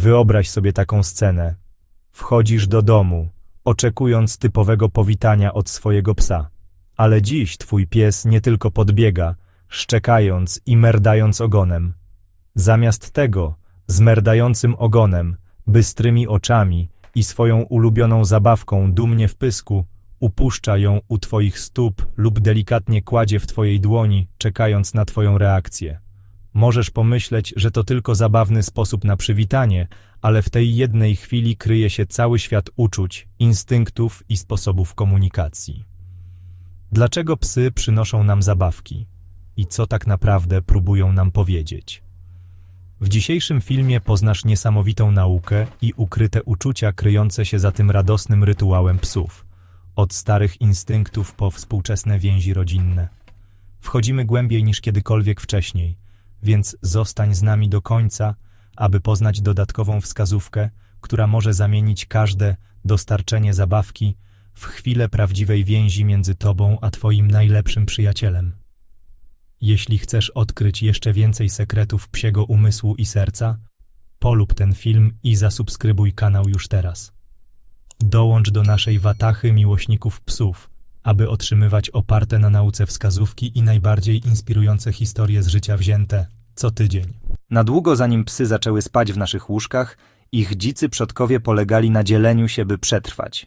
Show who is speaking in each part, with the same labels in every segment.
Speaker 1: Wyobraź sobie taką scenę. Wchodzisz do domu, oczekując typowego powitania od swojego psa. Ale dziś twój pies nie tylko podbiega, szczekając i merdając ogonem. Zamiast tego, z merdającym ogonem, bystrymi oczami i swoją ulubioną zabawką dumnie w pysku, upuszcza ją u twoich stóp lub delikatnie kładzie w twojej dłoni, czekając na twoją reakcję. Możesz pomyśleć, że to tylko zabawny sposób na przywitanie, ale w tej jednej chwili kryje się cały świat uczuć, instynktów i sposobów komunikacji. Dlaczego psy przynoszą nam zabawki? I co tak naprawdę próbują nam powiedzieć? W dzisiejszym filmie poznasz niesamowitą naukę i ukryte uczucia kryjące się za tym radosnym rytuałem psów. Od starych instynktów po współczesne więzi rodzinne. Wchodzimy głębiej niż kiedykolwiek wcześniej, więc zostań z nami do końca, aby poznać dodatkową wskazówkę, która może zamienić każde dostarczenie zabawki w chwilę prawdziwej więzi między tobą a twoim najlepszym przyjacielem. Jeśli chcesz odkryć jeszcze więcej sekretów psiego umysłu i serca, polub ten film i zasubskrybuj kanał już teraz. Dołącz do naszej watachy miłośników psów, aby otrzymywać oparte na nauce wskazówki i najbardziej inspirujące historie z życia wzięte co tydzień. Na długo zanim psy zaczęły spać w naszych łóżkach, ich dzicy przodkowie polegali na dzieleniu się, by przetrwać.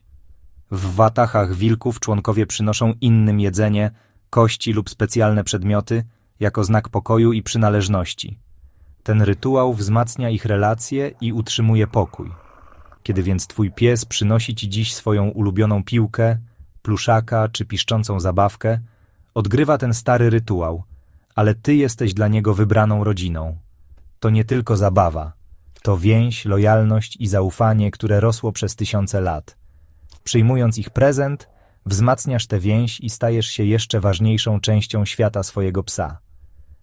Speaker 1: W watachach wilków członkowie przynoszą innym jedzenie, kości lub specjalne przedmioty, jako znak pokoju i przynależności. Ten rytuał wzmacnia ich relacje i utrzymuje pokój. Kiedy więc twój pies przynosi ci dziś swoją ulubioną piłkę, pluszaka czy piszczącą zabawkę, odgrywa ten stary rytuał, ale ty jesteś dla niego wybraną rodziną. To nie tylko zabawa, to więź, lojalność i zaufanie, które rosło przez tysiące lat. Przyjmując ich prezent, wzmacniasz tę więź i stajesz się jeszcze ważniejszą częścią świata swojego psa.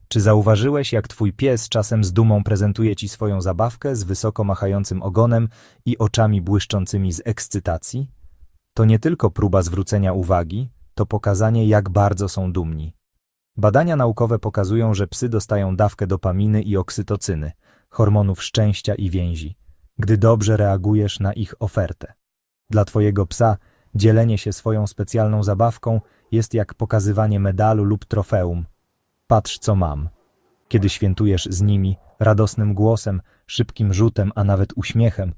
Speaker 1: Czy zauważyłeś, jak twój pies czasem z dumą prezentuje ci swoją zabawkę z wysoko machającym ogonem i oczami błyszczącymi z ekscytacji? To nie tylko próba zwrócenia uwagi, to pokazanie, jak bardzo są dumni. Badania naukowe pokazują, że psy dostają dawkę dopaminy i oksytocyny, hormonów szczęścia i więzi, gdy dobrze reagujesz na ich ofertę. Dla twojego psa dzielenie się swoją specjalną zabawką jest jak pokazywanie medalu lub trofeum. Patrz, co mam. Kiedy świętujesz z nimi radosnym głosem, szybkim rzutem, a nawet uśmiechem,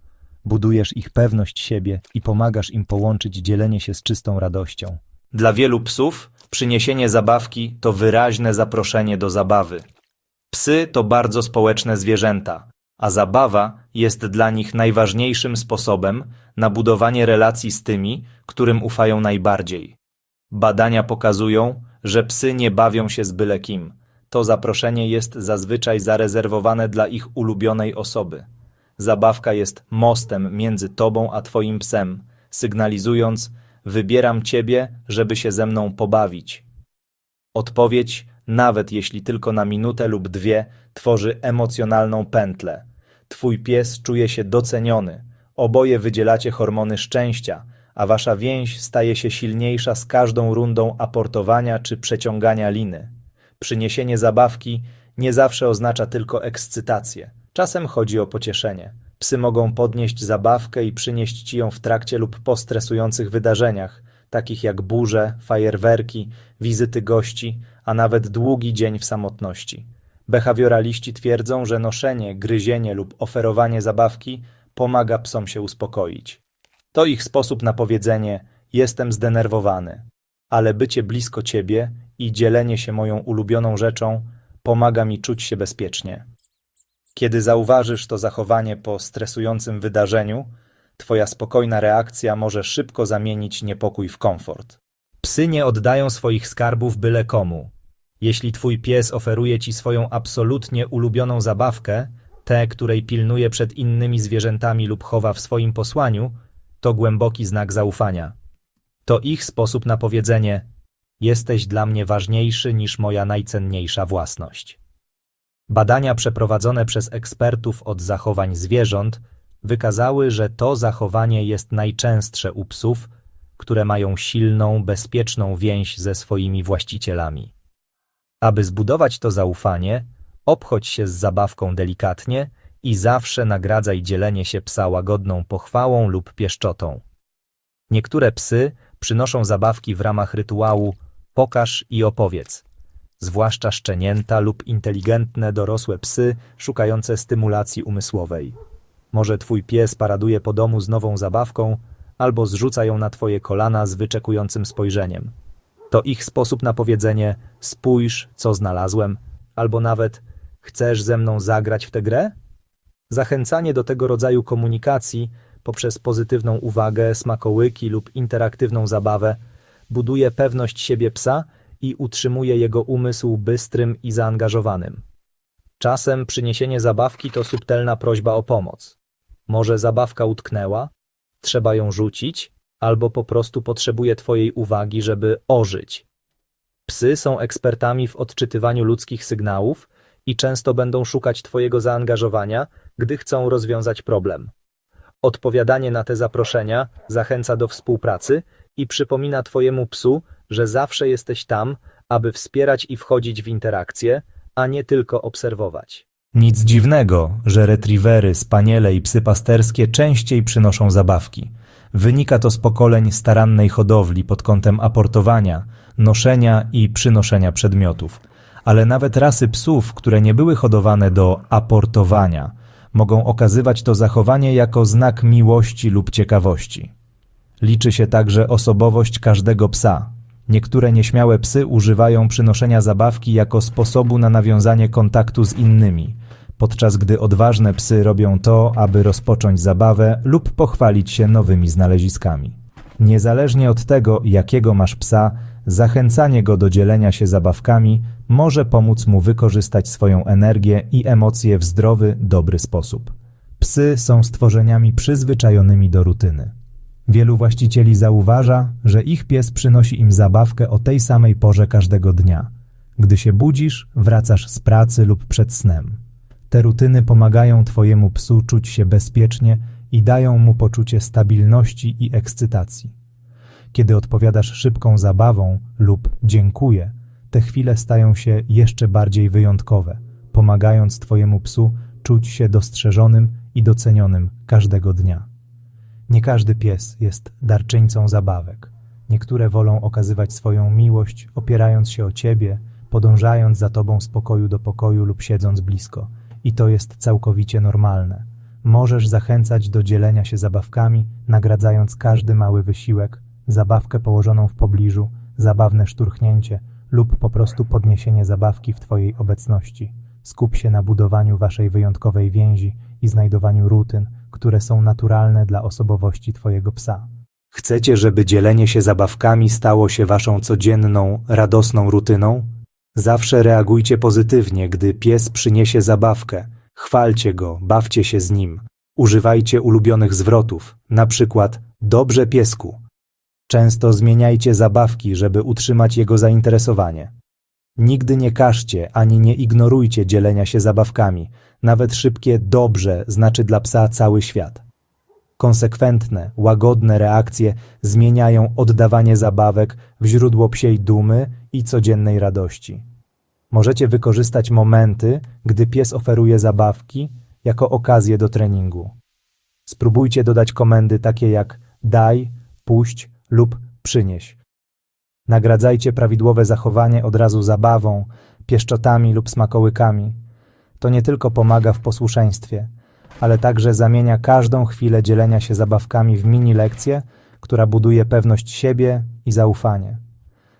Speaker 1: budujesz ich pewność siebie i pomagasz im połączyć dzielenie się z czystą radością. Dla wielu psów przyniesienie zabawki to wyraźne zaproszenie do zabawy. Psy to bardzo społeczne zwierzęta, a zabawa jest dla nich najważniejszym sposobem na budowanie relacji z tymi, którym ufają najbardziej. Badania pokazują, że psy nie bawią się z byle kim. To zaproszenie jest zazwyczaj zarezerwowane dla ich ulubionej osoby. Zabawka jest mostem między tobą a twoim psem, sygnalizując, wybieram ciebie, żeby się ze mną pobawić. Odpowiedź, nawet jeśli tylko na minutę lub dwie, tworzy emocjonalną pętlę. Twój pies czuje się doceniony, oboje wydzielacie hormony szczęścia, a wasza więź staje się silniejsza z każdą rundą aportowania czy przeciągania liny. Przyniesienie zabawki nie zawsze oznacza tylko ekscytację. Czasem chodzi o pocieszenie. Psy mogą podnieść zabawkę i przynieść ci ją w trakcie lub po stresujących wydarzeniach, takich jak burze, fajerwerki, wizyty gości, a nawet długi dzień w samotności. Behawioraliści twierdzą, że noszenie, gryzienie lub oferowanie zabawki pomaga psom się uspokoić. To ich sposób na powiedzenie: Jestem zdenerwowany, ale bycie blisko ciebie i dzielenie się moją ulubioną rzeczą pomaga mi czuć się bezpiecznie. Kiedy zauważysz to zachowanie po stresującym wydarzeniu, twoja spokojna reakcja może szybko zamienić niepokój w komfort. Psy nie oddają swoich skarbów byle komu. Jeśli twój pies oferuje ci swoją absolutnie ulubioną zabawkę, tę, której pilnuje przed innymi zwierzętami lub chowa w swoim posłaniu, to głęboki znak zaufania. To ich sposób na powiedzenie: Jesteś dla mnie ważniejszy niż moja najcenniejsza własność. Badania przeprowadzone przez ekspertów od zachowań zwierząt wykazały, że to zachowanie jest najczęstsze u psów, które mają silną, bezpieczną więź ze swoimi właścicielami. Aby zbudować to zaufanie, obchodź się z zabawką delikatnie i zawsze nagradzaj dzielenie się psa łagodną pochwałą lub pieszczotą. Niektóre psy przynoszą zabawki w ramach rytuału pokaż i opowiedz, zwłaszcza szczenięta lub inteligentne dorosłe psy szukające stymulacji umysłowej. Może twój pies paraduje po domu z nową zabawką, albo zrzuca ją na twoje kolana z wyczekującym spojrzeniem. To ich sposób na powiedzenie spójrz, co znalazłem, albo nawet chcesz ze mną zagrać w tę grę? Zachęcanie do tego rodzaju komunikacji poprzez pozytywną uwagę, smakołyki lub interaktywną zabawę buduje pewność siebie psa i utrzymuje jego umysł bystrym i zaangażowanym. Czasem przyniesienie zabawki to subtelna prośba o pomoc. Może zabawka utknęła, trzeba ją rzucić, albo po prostu potrzebuje Twojej uwagi, żeby ożyć. Psy są ekspertami w odczytywaniu ludzkich sygnałów i często będą szukać Twojego zaangażowania, gdy chcą rozwiązać problem. Odpowiadanie na te zaproszenia zachęca do współpracy i przypomina Twojemu psu, że zawsze jesteś tam, aby wspierać i wchodzić w interakcje, a nie tylko obserwować. Nic dziwnego, że retriewery, spaniele i psy pasterskie częściej przynoszą zabawki. Wynika to z pokoleń starannej hodowli pod kątem aportowania, noszenia i przynoszenia przedmiotów. Ale nawet rasy psów, które nie były hodowane do aportowania, mogą okazywać to zachowanie jako znak miłości lub ciekawości. Liczy się także osobowość każdego psa. Niektóre nieśmiałe psy używają przynoszenia zabawki jako sposobu na nawiązanie kontaktu z innymi, podczas gdy odważne psy robią to, aby rozpocząć zabawę lub pochwalić się nowymi znaleziskami. Niezależnie od tego, jakiego masz psa, zachęcanie go do dzielenia się zabawkami może pomóc mu wykorzystać swoją energię i emocje w zdrowy, dobry sposób. Psy są stworzeniami przyzwyczajonymi do rutyny. Wielu właścicieli zauważa, że ich pies przynosi im zabawkę o tej samej porze każdego dnia. Gdy się budzisz, wracasz z pracy lub przed snem. Te rutyny pomagają Twojemu psu czuć się bezpiecznie i dają mu poczucie stabilności i ekscytacji. Kiedy odpowiadasz szybką zabawą lub dziękuję, te chwile stają się jeszcze bardziej wyjątkowe, pomagając Twojemu psu czuć się dostrzeżonym i docenionym każdego dnia. Nie każdy pies jest darczyńcą zabawek. Niektóre wolą okazywać swoją miłość, opierając się o ciebie, podążając za tobą z pokoju do pokoju lub siedząc blisko. I to jest całkowicie normalne. Możesz zachęcać do dzielenia się zabawkami, nagradzając każdy mały wysiłek, zabawkę położoną w pobliżu, zabawne szturchnięcie lub po prostu podniesienie zabawki w twojej obecności. Skup się na budowaniu waszej wyjątkowej więzi i znajdowaniu rutyn, które są naturalne dla osobowości twojego psa. Chcecie, żeby dzielenie się zabawkami stało się waszą codzienną, radosną rutyną? Zawsze reagujcie pozytywnie, gdy pies przyniesie zabawkę. Chwalcie go, bawcie się z nim. Używajcie ulubionych zwrotów, na przykład dobrze piesku. Często zmieniajcie zabawki, żeby utrzymać jego zainteresowanie. Nigdy nie każcie ani nie ignorujcie dzielenia się zabawkami. Nawet szybkie dobrze znaczy dla psa cały świat. Konsekwentne, łagodne reakcje zmieniają oddawanie zabawek w źródło psiej dumy i codziennej radości. Możecie wykorzystać momenty, gdy pies oferuje zabawki, jako okazję do treningu. Spróbujcie dodać komendy takie jak daj, puść lub przynieś. Nagradzajcie prawidłowe zachowanie od razu zabawą, pieszczotami lub smakołykami. To nie tylko pomaga w posłuszeństwie, ale także zamienia każdą chwilę dzielenia się zabawkami w mini lekcję, która buduje pewność siebie i zaufanie.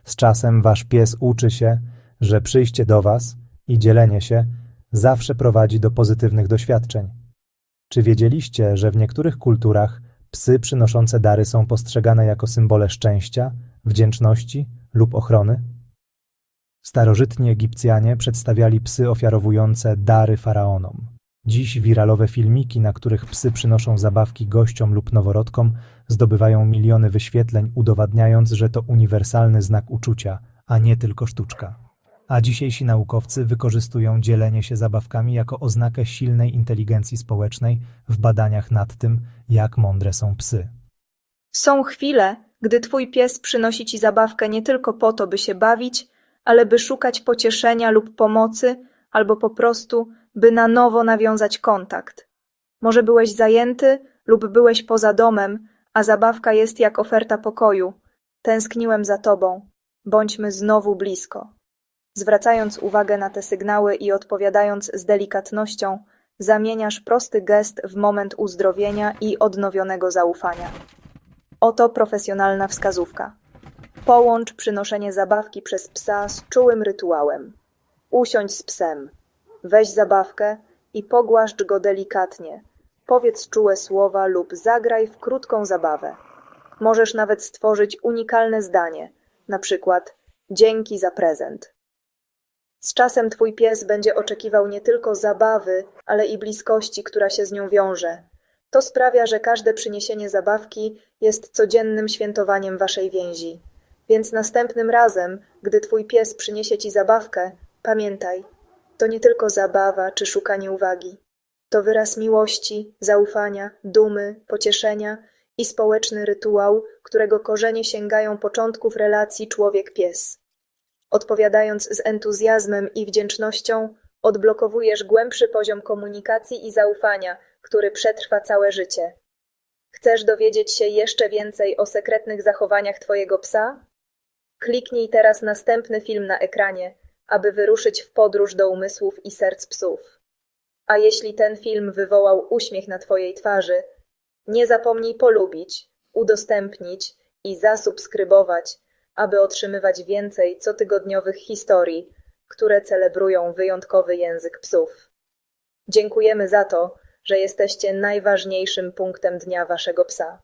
Speaker 1: Z czasem wasz pies uczy się, że przyjście do was i dzielenie się zawsze prowadzi do pozytywnych doświadczeń. Czy wiedzieliście, że w niektórych kulturach psy przynoszące dary są postrzegane jako symbole szczęścia, wdzięczności lub ochrony? Starożytni Egipcjanie przedstawiali psy ofiarowujące dary faraonom. Dziś wiralowe filmiki, na których psy przynoszą zabawki gościom lub noworodkom, zdobywają miliony wyświetleń, udowadniając, że to uniwersalny znak uczucia, a nie tylko sztuczka. A dzisiejsi naukowcy wykorzystują dzielenie się zabawkami jako oznakę silnej inteligencji społecznej w badaniach nad tym, jak mądre są psy.
Speaker 2: Są chwile, gdy twój pies przynosi ci zabawkę nie tylko po to, by się bawić, ale by szukać pocieszenia lub pomocy, albo po prostu by na nowo nawiązać kontakt. Może byłeś zajęty lub byłeś poza domem, a zabawka jest jak oferta pokoju. Tęskniłem za tobą. Bądźmy znowu blisko. Zwracając uwagę na te sygnały i odpowiadając z delikatnością, zamieniasz prosty gest w moment uzdrowienia i odnowionego zaufania. Oto profesjonalna wskazówka. Połącz przynoszenie zabawki przez psa z czułym rytuałem. Usiądź z psem. Weź zabawkę i pogłaszcz go delikatnie. Powiedz czułe słowa lub zagraj w krótką zabawę. Możesz nawet stworzyć unikalne zdanie, na przykład dzięki za prezent. Z czasem twój pies będzie oczekiwał nie tylko zabawy, ale i bliskości, która się z nią wiąże. To sprawia, że każde przyniesienie zabawki jest codziennym świętowaniem waszej więzi. Więc następnym razem, gdy twój pies przyniesie ci zabawkę, pamiętaj, to nie tylko zabawa czy szukanie uwagi. To wyraz miłości, zaufania, dumy, pocieszenia i społeczny rytuał, którego korzenie sięgają początków relacji człowiek-pies. Odpowiadając z entuzjazmem i wdzięcznością, odblokowujesz głębszy poziom komunikacji i zaufania, który przetrwa całe życie. Chcesz dowiedzieć się jeszcze więcej o sekretnych zachowaniach Twojego psa? Kliknij teraz następny film na ekranie, aby wyruszyć w podróż do umysłów i serc psów. A jeśli ten film wywołał uśmiech na Twojej twarzy, nie zapomnij polubić, udostępnić i zasubskrybować, aby otrzymywać więcej cotygodniowych historii, które celebrują wyjątkowy język psów. Dziękujemy za to, że jesteście najważniejszym punktem dnia Waszego psa.